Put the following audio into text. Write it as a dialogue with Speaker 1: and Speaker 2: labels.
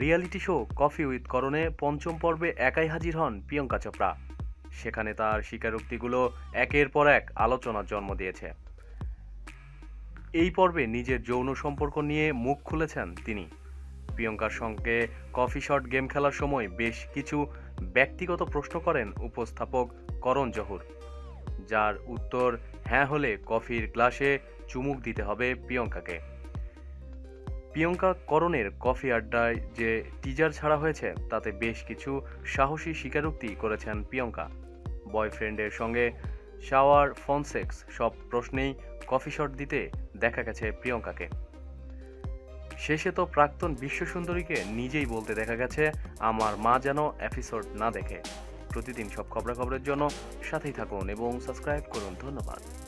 Speaker 1: Reality show coffee with করণে পঞ্চম পর্বে একাই হাজির হন প্রিয়ঙ্কা চোপড়া। সেখানে তার স্বীকারোক্তিগুলো একের পর এক আলোচনার জন্ম দিয়েছে। এই পর্বে নিজের যৌন সম্পর্ক নিয়ে মুখ খুলেছেন তিনি। প্রিয়ঙ্কার সঙ্গে কফি শট গেম খেলার সময় বেশ কিছু ব্যক্তিগত প্রশ্ন করেন উপস্থাপক করণ জহুর, যার উত্তর হ্যাঁ হলে কফির গ্লাসে চুমুক দিতে হবে প্রিয়ঙ্কাকে। প্রিয়ঙ্কা করণের কফি আড্ডায় যে টিজার ছাড়া হয়েছে, তাতে বেশ কিছু সাহসী স্বীকারোক্তি করেছেন প্রিয়ঙ্কা। বয়ফ্রেন্ডের সঙ্গে শাওয়ার ফোন সেক্স সব প্রশ্নেই কফি শট দিতে দেখা গেছে প্রিয়ঙ্কাকে। শেষে তো প্রাক্তন বিশ্বসুন্দরীকে নিজেই বলতে দেখা গেছে, আমার মা যেন এপিসোড না দেখে। প্রতিদিন সব খবরাখবরের জন্য সাথেই থাকুন এবং সাবস্ক্রাইব করুন। ধন্যবাদ।